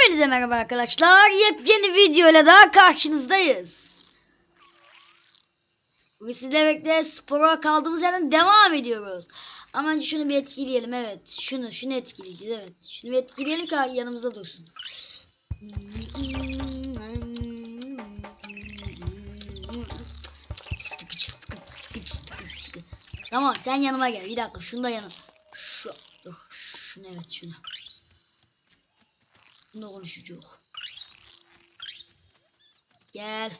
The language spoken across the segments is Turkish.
Hepinize merhaba arkadaşlar. Yepyeni videoyla daha karşınızdayız. Bugün sizlerle birlikte spora kaldığımız yerden devam ediyoruz. Ama önce şunu bir etkileyelim evet. Şunu şunu etkileyeceğiz evet. Şunu bir etkileyelim ki yanımızda dursun. Tamam sen yanıma gel. Bir dakika şunu da yanım. Şu, şunu evet şunu. Bunda konuşacak. Gel.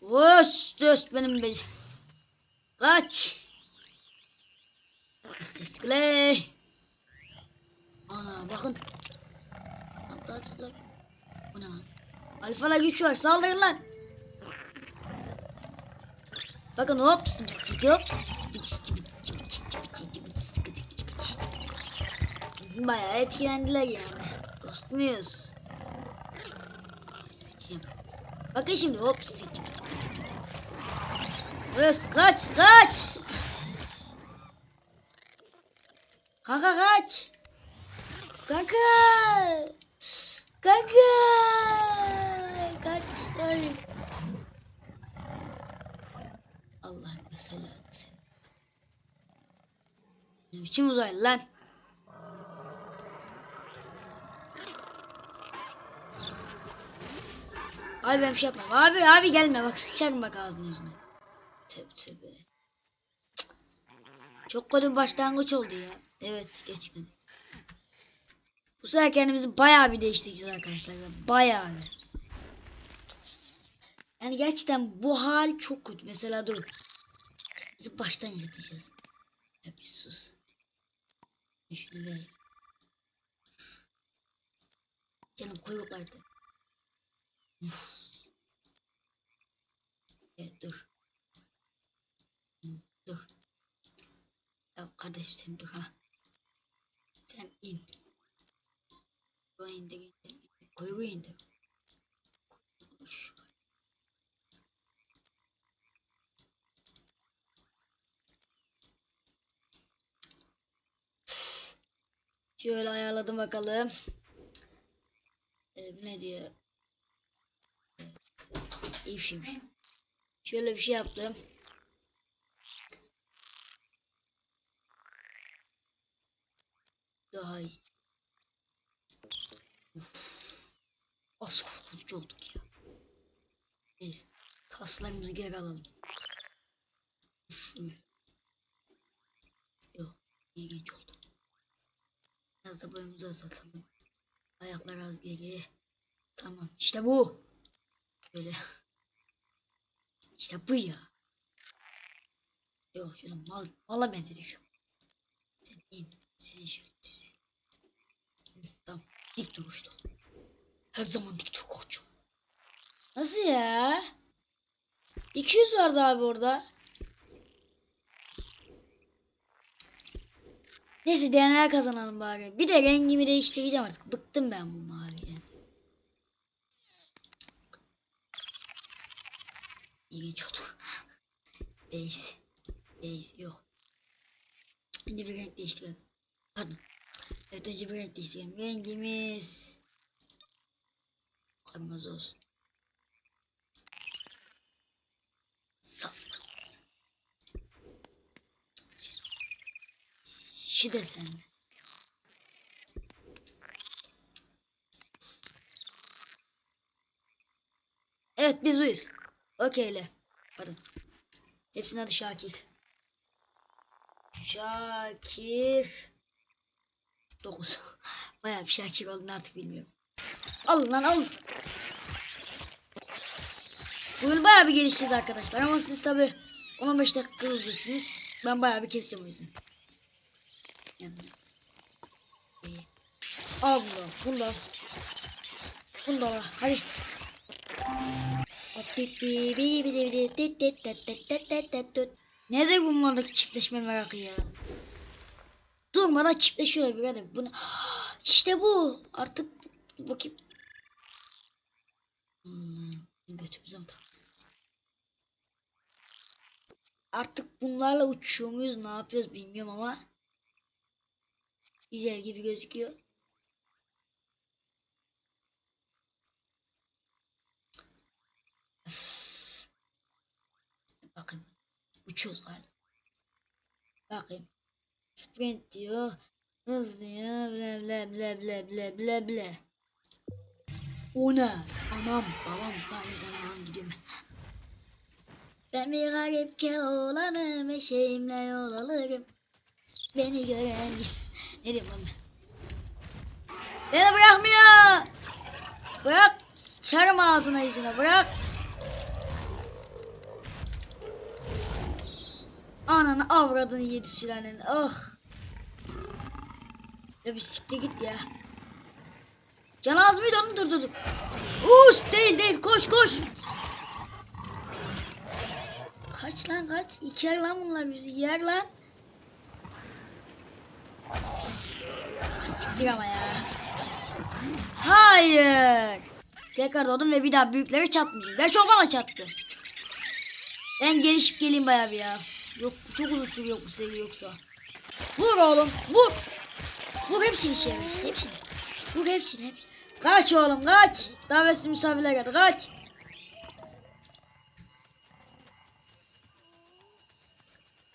Vos dost benim be. Kaç. Sesle. Ana bakın. Hatta tıkla. Bu ne lan? Alfala güç var saldırın lan. Bakın hop. Bayağı etkilendiler yani. Dost muyuz? Sikeceğim. Bakın şimdi hop. Öz kaç kaç. Kanka kaç. Kanka. Kanka. Kaç. Ay. Mesela sen. Ne biçim uzaylı lan? Abi ben bir şey yapmam. Abi abi gelme bak sıçarım bak ağzına yüzüne. Tövbe tövbe. Çok kötü bir başlangıç oldu ya. Evet gerçekten. Bu sefer kendimizi bayağı bir değiştireceğiz arkadaşlar. Bayağı bir. Yani gerçekten bu hal çok kötü. Mesela dur. Bizi baştan yaratacağız. Ya bir sus. Ben Şunu vereyim. Canım. Uf. Evet dur. Dur. Ya kardeşim sen dur ha. Sen in. Bu indir indir. Kuyruğu indir. Şöyle ayarladım bakalım. Ee, ne diyor? İyi bir şeymiş. Şöyle bir şey yaptım. Daha iyi. Uf. Az korkutucu olduk ya. Neyse. Kaslarımızı geri alalım. Yok. İlginç oldu. Biraz da boyumuzu azaltalım. Ayaklar az geri. Tamam. İşte bu. Böyle. İşte bu ya. Yok şöyle mal, mala benzedik şu. Sen in. Sen şöyle düzel. Tamam. Dik duruşta. Her zaman dik dur koçum. Nasıl ya? 200 vardı abi orada. Neyse DNA kazanalım bari. Bir de rengimi değiştireceğim artık. Bıktım ben bu maviden. İlginç oldu. Base. Base yok. Önce bir renk değiştirelim. Pardon. Evet önce bir renk değiştirelim. Rengimiz kırmızı olsun. Saf kırmızı. Şu desenli. Evet biz buyuz. Okeyle. Pardon. Hepsinin adı Şakir. Şakir. 9. Bayağı bir Şakir olduğunu artık bilmiyorum. Alın lan alın. Bugün bayağı bir gelişeceğiz arkadaşlar ama siz tabi 15 dakika olacaksınız. Ben bayağı bir keseceğim o yüzden. Yani. İyi. Al bunu bunu da. Bunu da al. Hadi. Nedir bu maldaki çiftleşme merakı ya? Durmadan çiftleşiyor birader. Bu ne? İşte bu. Artık bakayım. Hmm, götümüze mi? Artık bunlarla uçuyor muyuz ne yapıyoruz bilmiyorum ama güzel gibi gözüküyor. Bakın uçuyoruz galiba. Bakayım. Sprint diyor. Hız diyor. Bla bla bla bla bla bla bla. O ne? Anam babam dayım anam gidiyorum ben. Ben bir garip keloğlanım eşeğimle yol alırım. Beni gören ne diyeyim lan ben? Beni bırakmıyor. Bırak. Sıçarım ağzına yüzüne bırak. Ananı avradını yedi sürenin. Oh. Ya bir siktir git ya. Can az mıydı onu dur dur dur. Değil değil koş koş. Kaç lan kaç. İker lan bunlar bizi yer lan. Siktir ama ya. Hayır. Tekrar doğdum ve bir daha büyükleri çatmayacağım. Gerçi o bana çattı. Ben gelişip geleyim bayağı bir ya. Yok çok uzun sürüyor bu seri yoksa. Vur oğlum vur. Vur hepsini çevir hepsini. Vur hepsini hepsini. Kaç oğlum kaç. Davetsiz misafirler geldi kaç.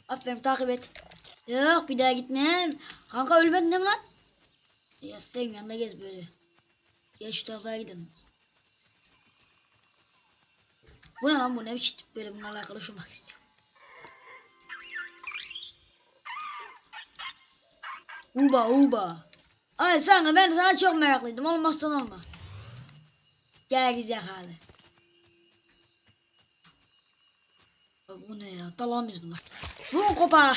Aferin takip et. Yok bir daha gitmem. Kanka ölmedin değil mi lan? Ya sen yanında gez böyle. Gel şu taraflara gidelim. Bu ne lan bu ne biçim böyle bunlarla konuşmak istiyorum. Uba uba. Ay sen ben sana çok meraklıydım. Olmazsan olma. Gel gerizekalı. Ya Bu ne ya? Dalan biz bunlar. Vurun kopa.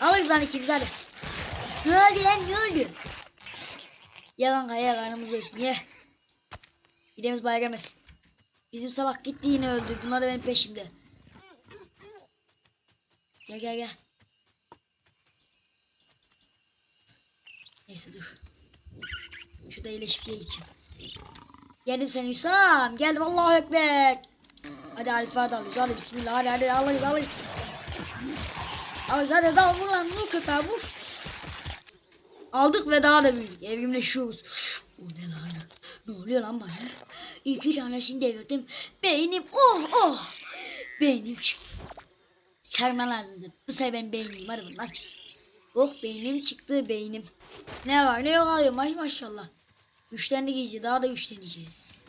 Alırız lan ikimiz hadi. Ne oldu lan ne oldu? Ye kanka ye karnımız doysun ye. Gidemiz bayram etsin. Bizim salak gitti yine öldü. Bunlar da benim peşimde. Gel gel gel. Neyse dur. Şurada iyileşip geleceğim. Geldim sen Hüsam. Geldim Allahu Ekber. Hadi alfa da alıyoruz. Hadi bismillah. Hadi hadi alırız alırız. Alırız hadi dal vur lan. Vur köpeğe vur. Aldık ve daha da büyüdük. Evrimleşiyoruz. O ne lan? Ne oluyor lan bana? İki tanesini devirdim. Beynim oh oh. Beynim çıktı. Çarman lazımdı. Bu sefer ben beynim. Bunu açacağız. Oh beynim çıktı beynim. Ne var ne yok alıyorum. Ay maşallah. Güçlendik iyice. Daha da güçleneceğiz.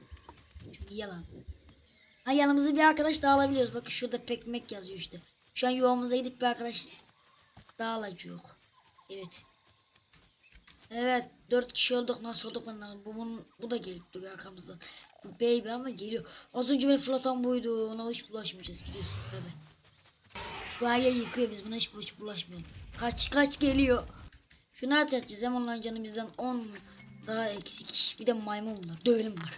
Çünkü yalan. Ha yanımızda bir arkadaş daha alabiliyoruz. Bakın şurada pekmek yazıyor işte. Şu an yuvamıza gidip bir arkadaş daha alacak. Evet. Evet. Dört kişi olduk. Nasıl olduk ben bu, bunun, bu da gelip duruyor arkamızdan. Bu baby ama geliyor. Az önce beni fırlatan buydu. Ona hiç bulaşmayacağız. Gidiyorsun bebe. Bu yer yıkıyor. Biz buna hiç, hiç bulaşmayalım. Kaç kaç geliyor. Şunu atacağız. Hem onların canı bizden 10 daha eksik. Bir de maymun bunlar. Dövelim var.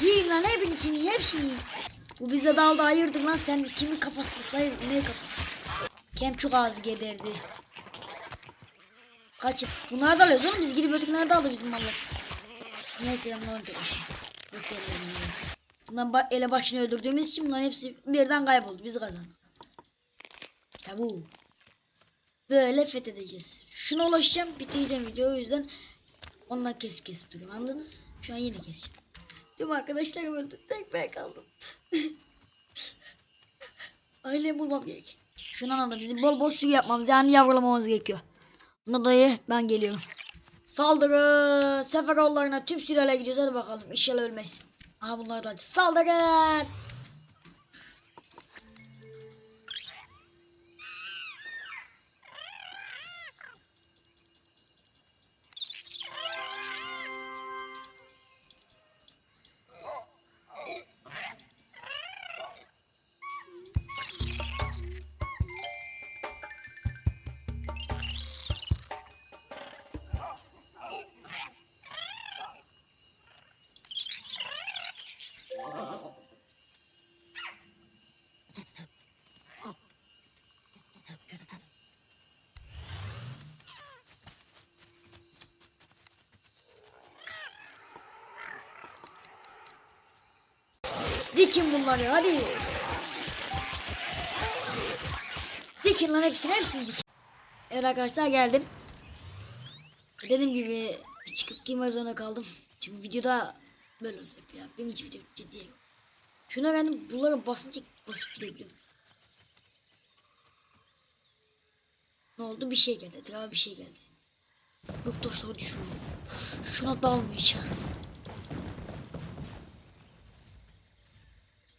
Yiyin lan hepsini. Hepsini. Bu bize daldı hayırdır lan sen kimin kafasını hayır ne kafası? Kemçuk ağzı geberdi. Kaç bunlar da alıyoruz oğlum biz gidip ötekiler de aldı bizim mallar. Neyse ben bunları tek başıma. Yok ellerini yiyorum. Bundan ba ele başını öldürdüğümüz için bunların hepsi birden kayboldu. Biz kazandık. İşte bu. Böyle fethedeceğiz. Şuna ulaşacağım bitireceğim videoyu o yüzden ondan kesip kesip duruyorum anladınız? Şu an yine keseceğim. Tüm arkadaşlarım öldü. Tek ben kaldım. Ailemi bulmam gerek. Şundan da bizim bol bol su yapmamız yani yavrulamamız gerekiyor. Buna dayı ben geliyorum. Saldırı! Seferoğullarına tüm sürele gidiyoruz hadi bakalım inşallah ölmeyiz. Aha bunlar da hadi saldırın! Dikin bunları hadi. Dikin lan hepsini hepsini dik. Evet arkadaşlar geldim. Dediğim gibi çıkıp girme zorunda kaldım. Çünkü videoda böyle oluyor ya. Birinci video ciddiye. Şuna ben bunlara basınca basıp gidebiliyorum. Ne oldu? Bir şey geldi. Daha bir şey geldi. Yok dostlar düşüyor. Şuna dalmayacağım.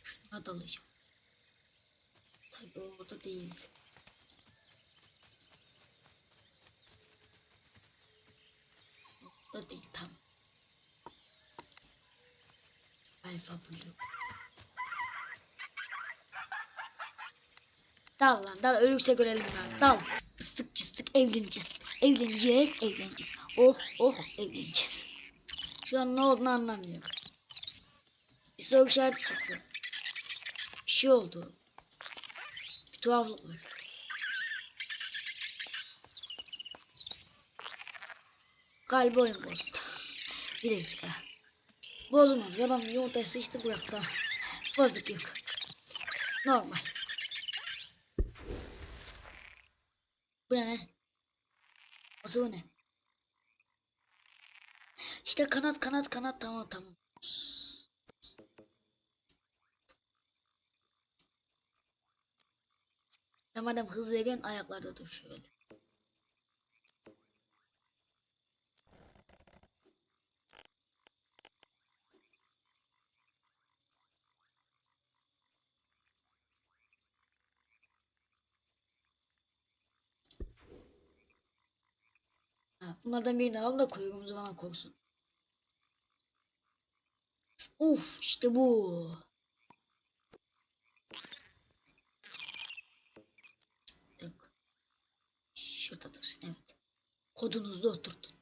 Şuna dalacağım. Tabii orada değiliz. Orada değil tam. Alfa Blue. Dal lan dal ölürse görelim lan dal. Istık çıstık evleneceğiz. Evleneceğiz evleneceğiz. Oh oh evleneceğiz. Şu an ne olduğunu anlamıyorum. Bir soru işareti çıktı. Şey oldu. Bir tuhaflık var. Galiba oyun bozuldu. Bir dakika. Bozulmamış. Adam yumurtayı sıçtı bıraktı. Bozuk yok. Normal. Bu ne? Nasıl bu ne? İşte kanat kanat kanat tamam tamam. Tamam adam hızlı gel ayaklarda dur şöyle. Ha, bunlardan birini al da kuyruğumuzu bana korsun. Uf işte bu. Yok. Şurada dursun evet. Kodunuzu da oturtun.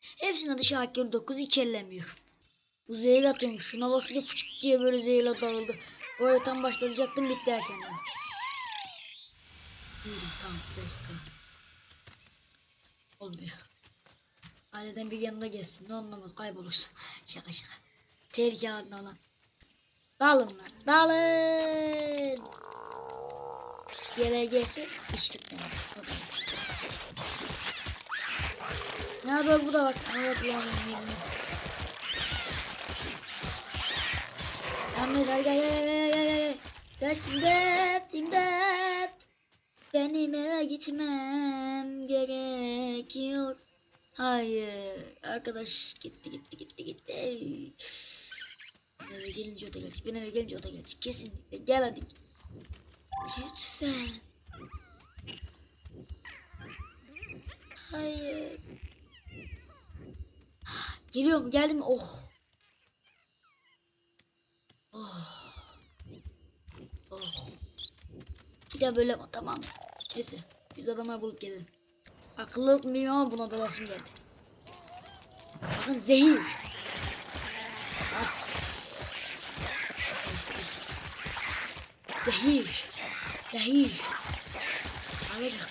Hepsinin adı Şakir 9 hiç ellemiyorum. Bu zehir atıyormuş. Şuna basınca fıçık diye böyle zehirle dağıldı. Oraya tam başlayacaktım bitti erkenden. Buyurun tamam dakika. Olmuyor. Aileden bir yanına geçsin. Ne anlamaz kaybolursun. Şaka şaka. Tehlike halinde olan. Dalın lan. Dalın. Yere gelse içtik demek. O da. Ya dur bu da bak. Evet lan. Yalnız hadi gel gel gel gel gel. Gel imdat imdat. Benim eve gitmem gerekiyor. Hayır. Arkadaş gitti gitti gitti gitti. Ben eve gelince o da gelecek. Ben eve gelince o da gelecek. Kesinlikle. Gel hadi. Lütfen. Hayır. Geliyorum. Geldim. Oh. Oh. Oh. Bir daha böyle tamam. Neyse biz adamlar bulup gelelim. Akıllı mıyım ama buna da lazım geldi. Bakın zehir. Ah. Zehir. Zehir. Alırız.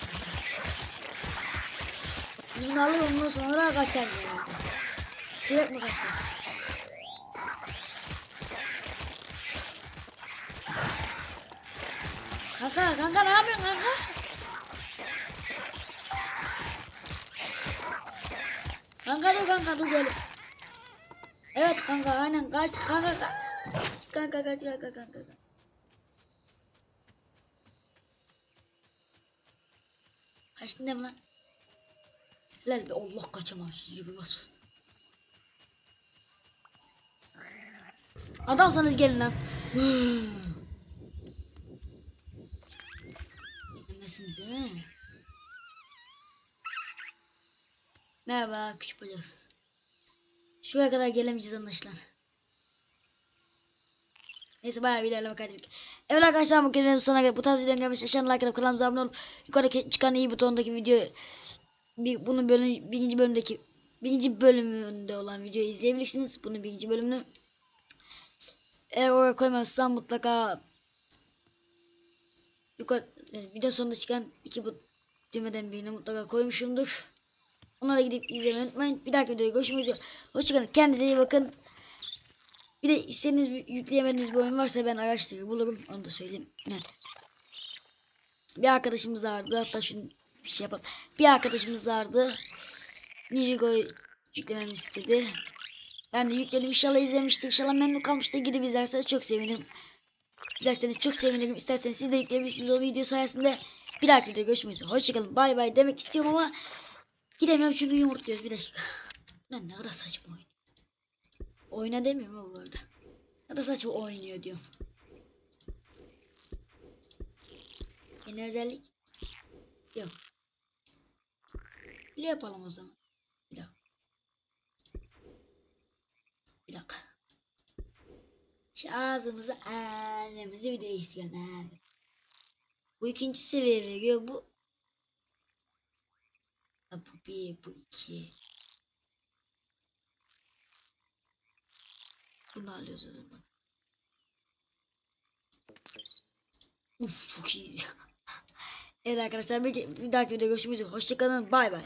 Biz bunu alır ondan sonra kaçar herhalde. Direkt mi kaçar? Kanka kanka ne yapıyorsun kanka? Kanka dur kanka dur gel. Evet kanka aynen kaç kanka kaç. Kanka kaç kanka kanka. Kaçtın değil mi lan? Helal be Allah kaçamam siz yürümez. Adamsanız gelin lan. Gidemezsiniz değil mi? Merhaba küçük bacaksız. Şuraya kadar gelemeyeceğiz anlaşılan. Neyse bayağı bir ilerleme kaydettik. Evet arkadaşlar bu kelimenin sonuna. Bu tarz videoların gelmesi aşağıdan like atıp kanalımıza abone olup yukarıdaki çıkan iyi butonundaki video bir, bunun bölüm, birinci bölümdeki birinci bölümünde olan videoyu izleyebilirsiniz. Bunun birinci bölümünü eğer oraya koymazsam mutlaka yukarı yani video sonunda çıkan iki bu düğmeden birini mutlaka koymuşumdur. Onlara gidip izlemeyi unutmayın. Bir dahaki videoda görüşmek üzere. Hoşçakalın. Kendinize iyi bakın. Bir de istediğiniz yükleyemediğiniz bir oyun varsa ben araştırır bulurum. Onu da söyleyeyim. Evet. Bir arkadaşımız vardı. Hatta şunu bir şey yapalım. Bir arkadaşımız vardı. Nijigo'yu yüklememi istedi. Ben de yükledim. İnşallah izlemiştir. İnşallah memnun kalmıştır. Gidip izlerseniz çok sevinirim. İzlerseniz çok sevinirim. İsterseniz siz de yükleyebilirsiniz o video sayesinde. Bir dahaki videoda görüşmek üzere. Hoşçakalın. Bay bay demek istiyorum ama gidemiyorum çünkü yumurtluyoruz. Bir dakika. Lan ne kadar saçma oyun. Oyna demiyorum ama bu arada. Ne kadar saçma oynuyor diyorum. Yeni özellik. Yok. Ne yapalım o zaman? Bir dakika. Bir dakika. Şu ağzımızı annemizi bir değiştirelim. Bu ikinci seviye veriyor. Bu bu bir, bu iki. Bunu alıyoruz o zaman. Uf çok iyi. evet arkadaşlar bir, bir dahaki videoda görüşmek üzere. Hoşçakalın. Bay bay.